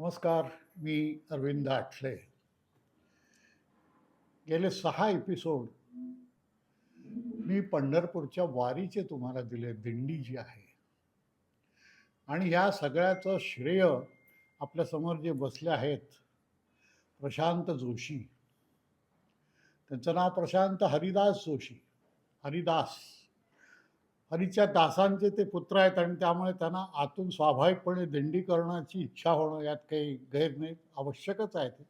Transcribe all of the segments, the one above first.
नमस्कार मी अरविंद आठले. गेले सहा एपिसोड मी पंढरपूरच्या वारीचे तुम्हाला दिले दिंडी जी आहे. आणि ह्या सगळ्याचं श्रेय आपल्यासमोर जे बसले आहेत प्रशांत जोशी. त्यांचं नाव प्रशांत हरिदास जोशी हरिदास. हरीच्या दासांचे ते पुत्र आहेत आणि त्यामुळे त्यांना आतून स्वाभाविकपणे दिंडी करण्याची इच्छा होणं यात काही गैर नाही आवश्यकच आहे ते.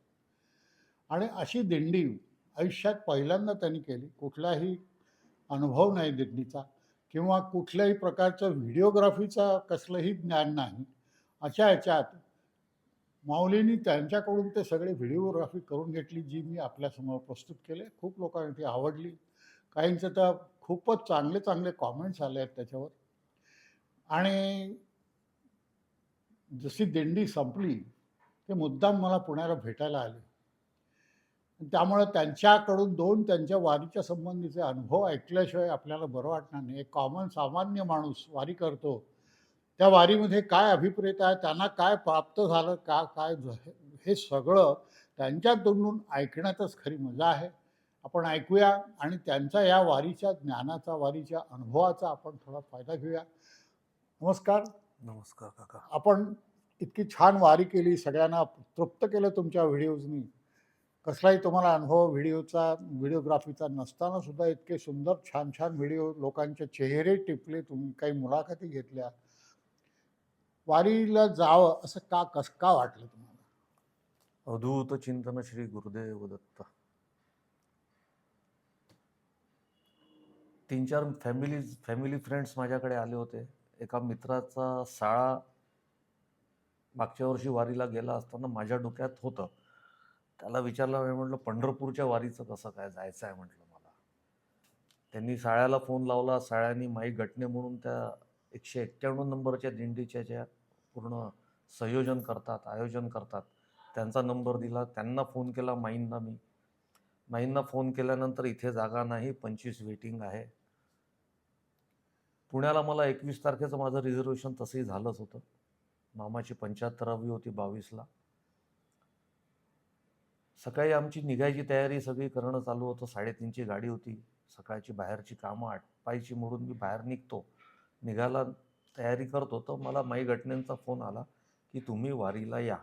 आणि अशी दिंडी आयुष्यात पहिल्यांदा त्यांनी केली. कुठलाही अनुभव नाही दिंडीचा किंवा कुठल्याही प्रकारचं व्हिडिओग्राफीचा कसलंही ज्ञान नाही. अशा ह्याच्यात माऊलींनी त्यांच्याकडून ते सगळे व्हिडिओग्राफी करून घेतली जी मी आपल्यासमोर प्रस्तुत केले. खूप लोकांना ती आवडली. काहींचं तर खूपच चांगले चांगले कॉमेंट्स आले आहेत त्याच्यावर. आणि जशी दिंडी संपली ते मुद्दाम मला पुण्याला भेटायला आले. त्यामुळे त्यांच्याकडून दोन त्यांच्या वारीच्या संबंधीचे अनुभव ऐकल्याशिवाय आपल्याला बरं वाटणार नाही. एक कॉमन सामान्य माणूस वारी करतो. त्या वारीमध्ये काय अभिप्रेत आहे त्यांना काय प्राप्त झालं का काय हे सगळं त्यांच्या तोंडून ऐकण्यातच खरी मजा आहे. आपण ऐकूया आणि त्यांचा या वारीच्या ज्ञानाचा वारीच्या अनुभवाचा आपण थोडा फायदा घेऊया. नमस्कार. नमस्कार काका. आपण इतकी छान वारी केली सगळ्यांना तृप्त केलं तुमच्या व्हिडिओजनी. कसलाही तुम्हाला अनुभव व्हिडिओचा व्हिडिओग्राफीचा नसताना सुद्धा इतके सुंदर छान छान व्हिडिओ लोकांचे चेहरे टिपले तुम्ही काही मुलाखती घेतल्या. वारीला जावं असं का कस का वाटलं तुम्हाला? अवधूत चिंतन श्री गुरुदेव दत्त. तीन चार फॅमिली फॅमिली फ्रेंड्स माझ्याकडे आले होते. एका मित्राचा साळा मागच्या वर्षी वारीला गेला असताना माझ्या डोक्यात होतं. त्याला विचारलं मी म्हटलं पंढरपूरच्या वारीचं कसं काय जायचं आहे म्हटलं मला. त्यांनी साळ्याला फोन लावला. साळ्यांनी माई गटणे म्हणून त्या एकशे एक्क्याण्णव नंबरच्या दिंडीच्या ज्या पूर्ण संयोजन करतात आयोजन करतात त्यांचा नंबर दिला. त्यांना फोन केला माईंना मी. माईंना फोन केल्यानंतर इथे जागा नाही पंचवीस वेटिंग आहे. पुण्याला मला एकवीस तारखेचं माझं रिझर्वेशन तसंही झालंच होतं. मामाची पंच्याहत्तरावी होती बावीसला. सकाळी आमची निघायची तयारी सगळी करणं चालू होतं. साडेतीनची गाडी होती. सकाळची बाहेरची कामं आटपायची म्हणून मी बाहेर निघतो. निघायला तयारी करतो तर मला माई घटनेंचा फोन आला की तुम्ही वारीला या.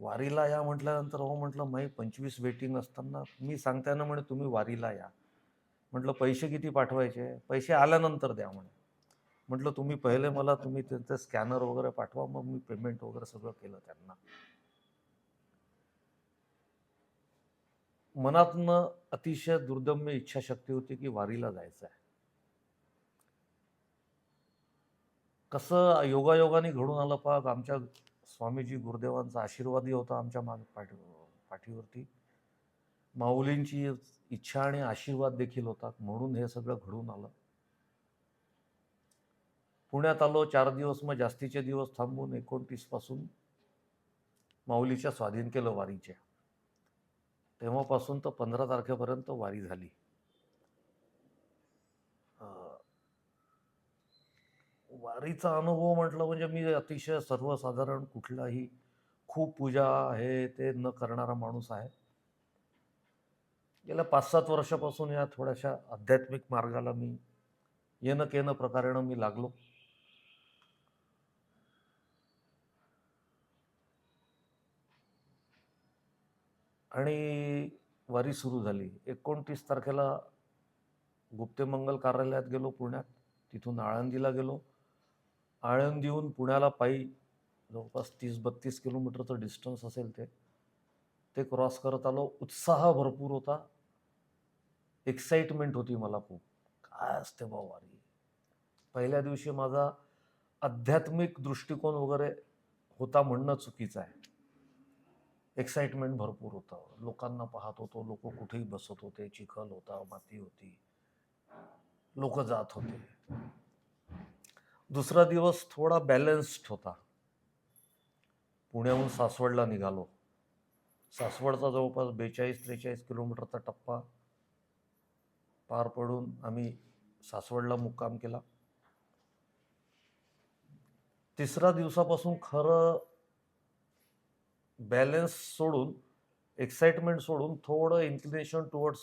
वारीला या म्हटल्यानंतर हो म्हटलं माई पंचवीस वेटिंग असताना मी सांगताना म्हणे तुम्ही वारीला या. म्हटलं पैसे किती पाठवायचे? पैसे आल्यानंतर द्या म्हणे. म्हटलं तुम्ही पहिले मला तुम्ही त्यांचं स्कॅनर वगैरे पाठवा मग मी पेमेंट वगैरे सगळं केलं त्यांना. मनातनं अतिशय दुर्दम्य इच्छाशक्ती होती की वारीला जायचं आहे. कसं योगायोगाने घडून आलं पाहत आमच्या स्वामीजी गुरुदेवांचा आशीर्वादही होता आमच्या माग पाठी पाठीवरती. माऊलींची इच्छा आणि आशीर्वाद देखील होतात म्हणून हे सगळं घडून आलं. पुण्यात आलो चार दिवस मग जास्तीचे दिवस थांबून एकोणतीसपासून माऊलीच्या स्वाधीन केलं वारीच्या. तेव्हापासून तर पंधरा तारखेपर्यंत वारी झाली. वारीचा अनुभव म्हटलं म्हणजे मी अतिशय सर्वसाधारण कुठलाही खूप पूजा हे ते न करणारा माणूस आहे. गेल्या पाच सात वर्षापासून या थोड्याशा आध्यात्मिक मार्गाला मी येणं केनं प्रकारेनं मी लागलो. आणि वारी सुरू झाली. एकोणतीस तारखेला गुप्तेमंगल कार्यालयात गेलो पुण्यात. तिथून आळंदीला गेलो. आळंदीहून पुण्याला पायी जवळपास तीस बत्तीस किलोमीटरचं डिस्टन्स असेल ते. ते क्रॉस करत आलो. उत्साह भरपूर होता. एक्साइटमेंट होती मला खूप. काय असते बावारी पहिल्या दिवशी माझा आध्यात्मिक दृष्टिकोन वगैरे होता म्हणणं चुकीचं आहे. एक्साइटमेंट भरपूर होतं. लोकांना पाहत होतो. लोक कुठेही बसत होते. चिखल होता माती होती. लोक जात होते. दुसरा दिवस थोडा बॅलन्स्ड होता. पुण्याहून सासवडला निघालो. सासवडचा जवळपास बेचाळीस त्रेचाळीस किलोमीटरचा टप्पा पार पडून आम्ही सासवडला मुक्काम केला. तिसऱ्या दिवसापासून खरं बॅलेन्स सोडून एक्साइटमेंट सोडून थोडं इन्क्लिनेशन टुवर्ड्स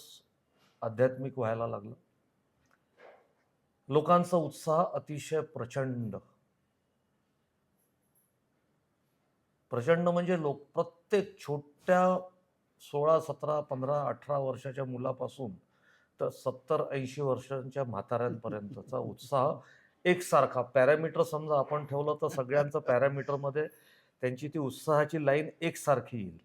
आध्यात्मिक व्हायला लागलं. लोकांचा उत्साह अतिशय प्रचंड. प्रचंड म्हणजे लोक प्रत्येक एकट्या सोळा सतरा पंधरा अठरा वर्षाच्या मुलापासून तर सत्तर ऐंशी वर्षांच्या म्हाताऱ्यांपर्यंतचा उत्साह एकसारखा. पॅरामीटर समजा आपण ठेवलं तर सगळ्यांचं पॅरामीटरमध्ये त्यांची ती उत्साहाची लाईन एकसारखी येईल.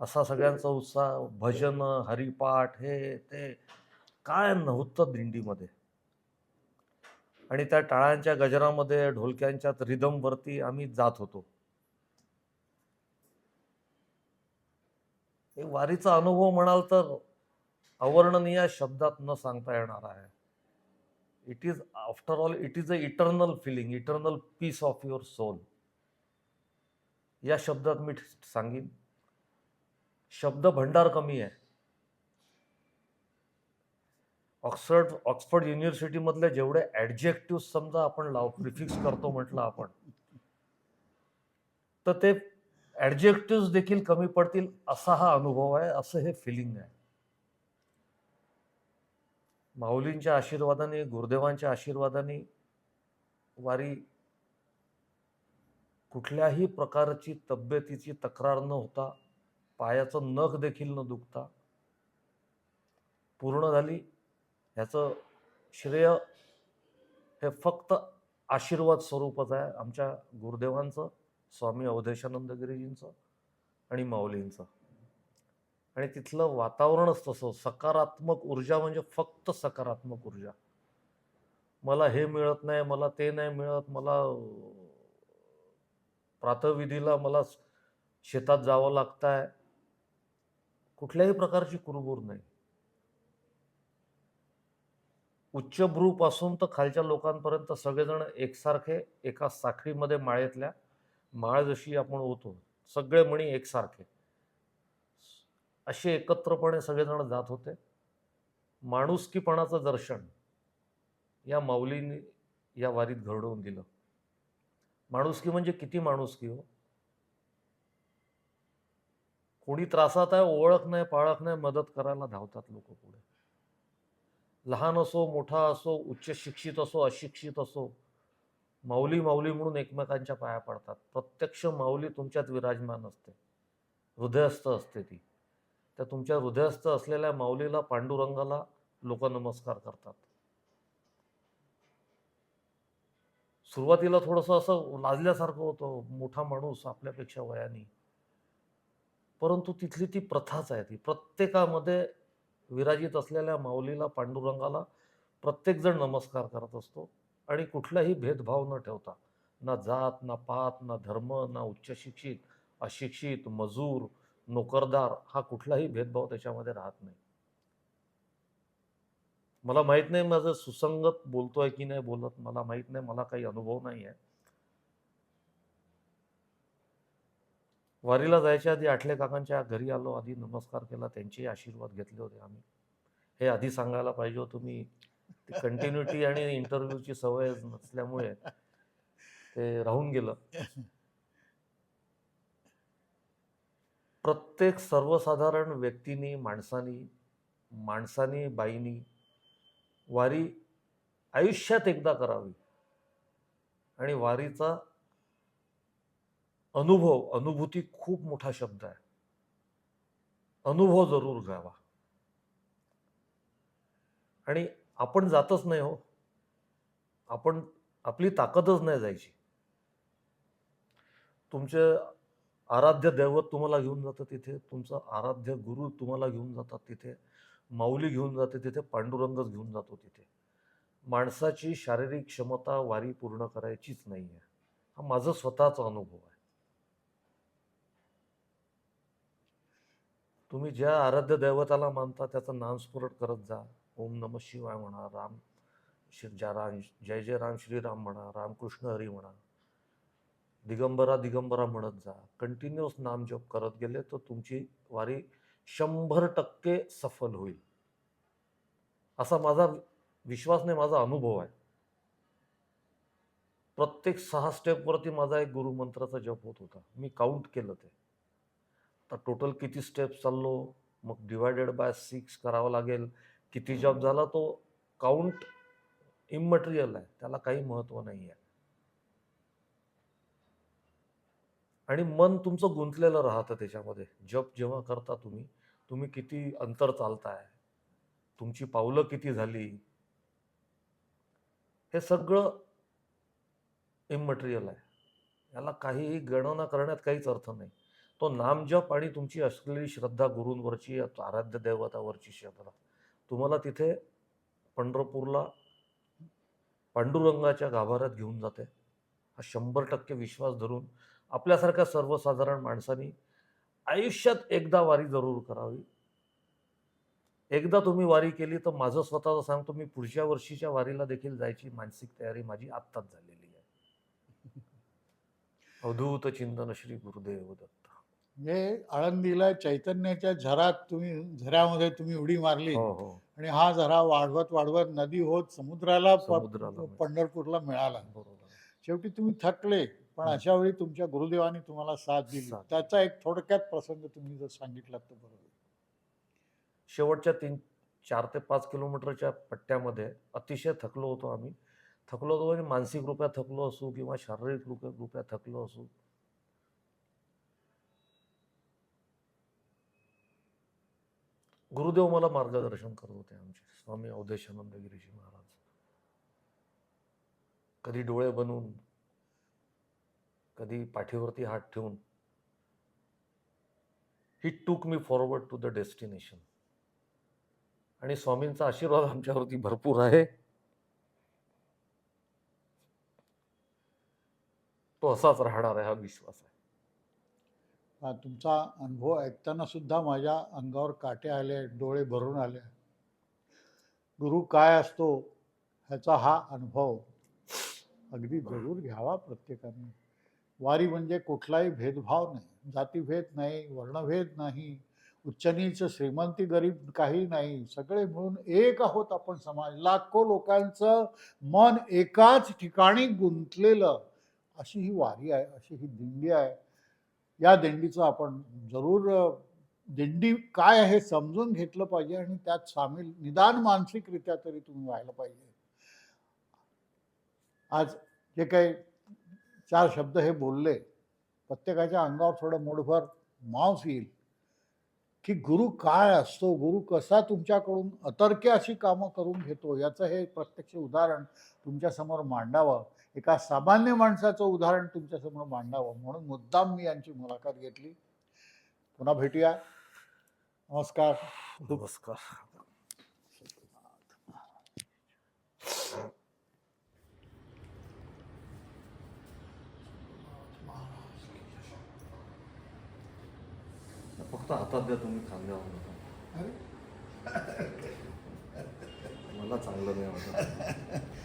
असा सगळ्यांचा उत्साह भजन हरिपाठ हे ते काय नव्हतं दिंडीमध्ये. आणि त्या टाळ्यांच्या गजरामध्ये ढोलक्यांच्या रिदमवरती आम्ही जात होतो. हे वारीचा अनुभव म्हणाल तर अवर्णनीय शब्दात न सांगता येणार आहे. It is after all it is a eternal feeling eternal peace of your soul या शब्दात मी सांगेन शब्द भंडार कमी आहे. ऑक्सफर्ड ऑक्सफर्ड युनिव्हर्सिटीमधले जेवढे ॲडजेक्टिव्ह समजा आपण लाव प्रिफिक्स करतो म्हटलं आपण तर ते ॲडजेक्टिव्ह देखील कमी पडतील असा हा अनुभव आहे असं हे फिलिंग आहे. माऊलींच्या आशीर्वादाने गुरुदेवांच्या आशीर्वादाने वारी कुठल्याही प्रकारची तब्येतीची तक्रार न होता पायाचं नख देखील न दुखता पूर्ण झाली. ह्याचं श्रेय हे फक्त आशीर्वाद स्वरूपच आहे. आमच्या गुरुदेवांचं स्वामी अवधेशानंद गिरीजींचं आणि माऊलींचं. आणि तिथलं वातावरणच तसं सकारात्मक ऊर्जा म्हणजे फक्त सकारात्मक ऊर्जा. मला हे मिळत नाही मला ते नाही मिळत मला प्रातविधीला मला शेतात जावं लागत आहे कुठल्याही प्रकारची कुरबूर नाही. उच्चभ्रूपासून तर खालच्या लोकांपर्यंत सगळेजण एकसारखे एका साखळीमध्ये माळेतल्या. माळ जशी आपण होतो सगळे मणी एकसारखे. असे एकत्रपणे सगळेजण जात होते. माणुसकीपणाचं दर्शन या माऊलींनी या वारीत घडवून दिलं. माणुसकी म्हणजे किती माणुसकी हो? कोणी त्रासात आहे ओळख नाही पाळख नाही मदत करायला धावतात लोक पुढे. लहान असो मोठा असो उच्च शिक्षित असो अशिक्षित असो माऊली माऊली म्हणून एकमेकांच्या पाया पडतात. प्रत्यक्ष माऊली तुमच्यात विराजमान असते. हृदयस्थ असते ती. त्या तुमच्या हृदयस्थ असलेल्या माऊलीला पांडुरंगाला लोक नमस्कार करतात. सुरुवातीला थोडंसं असं लाजल्यासारखं होतं. मोठा माणूस आपल्यापेक्षा वयाने. परंतु तिथली ती प्रथाच आहे ती. प्रत्येकामध्ये विराजित असलेल्या माऊलीला पांडुरंगाला प्रत्येकजण नमस्कार करत असतो. आणि कुठलाही भेदभाव न ठेवता ना जात ना पात ना धर्म ना उच्च शिक्षित अशिक्षित मजूर नोकरदार हा कुठलाही भेदभाव त्याच्यामध्ये राहत नाही. मला माहीत नाही माझं सुसंगत बोलतोय की नाही बोलत मला माहीत नाही मला काही अनुभव नाही आहे. वारीला जायच्या आधी आठले काकांच्या घरी आलो आधी नमस्कार केला त्यांचेही आशीर्वाद घेतले होते आम्ही. हे आधी सांगायला पाहिजे होतं मी कंटिन्युटी आणि इंटरव्ह्यूची सवय नसल्यामुळे ते राहून गेलं. प्रत्येक सर्वसाधारण व्यक्तीनी माणसानी माणसानी बाईनी वारी आयुष्यात एकदा करावी. आणि वारीचा अनुभव अनुभूती खूप मोठा शब्द आहे. अनुभव जरूर घ्यावा. आणि आपण जातच नाही हो. आपण आपली ताकदच नाही जायची. तुमचे आराध्य दैवत तुम्हाला घेऊन जातं तिथे तुमचं आराध्य गुरु तुम्हाला घेऊन जातात तिथे माऊली घेऊन जाते तिथे पांडुरंगच घेऊन जातो तिथे. माणसाची शारीरिक क्षमता वारी पूर्ण करायचीच नाही आहे हा माझा स्वतःचा अनुभव आहे. तुम्ही ज्या आराध्य दैवताला मानता त्याचं नामस्मरण करत जा. ओम नम शिवाय म्हणा राम श्री जय राम जय जय राम श्रीराम म्हणा रामकृष्ण हरी म्हणा दिगंबरा दिगंबरा म्हणत जा. कंटिन्युअस नाम जप करत गेले तर तुमची वारी शंभर टक्के सफल होईल. असा माझा विश्वास नाही माझा अनुभव आहे. प्रत्येक सहा स्टेपवरती माझा एक गुरुमंत्राचा जप होत होता. मी काउंट केलं ते. तर टोटल किती स्टेप चाललो? मग डिवायडेड बाय सिक्स करावं लागेल. किती जप झाला तो काउंट इममटेरियल आहे. त्याला काही महत्त्व नाही आहे आणि मन तुमचं गुंतलेलं राहतं त्याच्यामध्ये. जप जेव्हा करता तुम्ही तुम्ही किती अंतर चालताय तुमची पावलं किती झाली हे सगळं इममटेरियल आहे. याला काहीही गणना करण्यात काहीच अर्थ नाही. तो नामजप आणि तुमची असलेली श्रद्धा गुरूंवरची आराध्य देवतावरची श्रद्धा. तुम्हाला तिथे पंढरपूरला पांडुरंगाच्या गाभाऱ्यात घेऊन जाते. हा शंभर टक्के विश्वास धरून आपल्यासारख्या सर्वसाधारण माणसांनी आयुष्यात एकदा वारी जरूर करावी. एकदा तुम्ही वारी केली तर माझं स्वतःचं सांगतो मी पुढच्या वर्षीच्या वारीला देखील जायची मानसिक तयारी माझी आत्ताच झालेली आहे. अवधूत चिंतन श्री गुरुदेव दत्त. म्हणजे आळंदीला चैतन्याच्या झरात तुम्ही झऱ्यामध्ये तुम्ही उडी मारली. हो हो. आणि हा झरा वाढवत वाढवत नदी होत समुद्राला प- समुद्राला मिळाला. पंढरपूरला मिळाला. बरोबर. शेवटी तुम्ही थकले पण हं. अशा वेळी तुमच्या गुरुदेवाने तुम्हाला साथ दिली. साथ. त्याचा एक थोडक्यात प्रसंग तुम्ही जर सांगितलात तर बरोबर शेवटच्या तीन चार ते पाच किलोमीटरच्या पट्ट्यामध्ये अतिशय थकलो होतो आम्ही. थकलो होतो म्हणजे मानसिक रूपात थकलो असू किंवा शारीरिक रूप रूपात थकलो असू. गुरुदेव मला मार्गदर्शन करत होते आमचे. स्वामी अवधेशानंद गिरीजी महाराज. कधी डोळे बनवून कधी पाठीवरती हात ठेवून he took me forward to the destination आणि स्वामींचा आशीर्वाद आमच्यावरती भरपूर आहे. तो असाच राहणार आहे हा विश्वास आहे. तुमचा अनुभव ऐकताना सुद्धा माझ्या अंगावर काटे आले डोळे भरून आले. गुरु काय असतो ह्याचा हा अनुभव अगदी जरूर घ्यावा प्रत्येकाने. वारी म्हणजे कुठलाही भेदभाव नाही. जातीभेद नाही वर्णभेद नाही उच्च नीच श्रीमंती गरीब काही नाही. सगळे मिळून एक आहोत आपण समाज. लाखो लोकांचं मन एकाच ठिकाणी गुंतलेलं. अशी ही वारी आहे अशी ही दिंडी आहे. या दिंडीचं आपण जरूर दिंडी काय आहे समजून घेतलं पाहिजे आणि त्यात सामील निदान मानसिकरित्या तरी तुम्ही व्हायला पाहिजे. आज जे काही चार शब्द हे बोलले प्रत्येकाच्या अंगावर थोडं मोडभर मांस येईल. की गुरु काय असतो गुरु कसा तुमच्याकडून अतर्क्य अशी कामं करून घेतो याचं हे प्रत्यक्ष उदाहरण तुमच्यासमोर मांडावं. एका सामान्य माणसाचं उदाहरण तुमच्यासमोर मांडावं म्हणून मुद्दाम मी यांची मुलाखत घेतली. पुन्हा भेटूया. नमस्कार. नमस्कार. फक्त हातात द्या तुम्ही खांद्यावर नका. मला चांगलं नाही वाटत.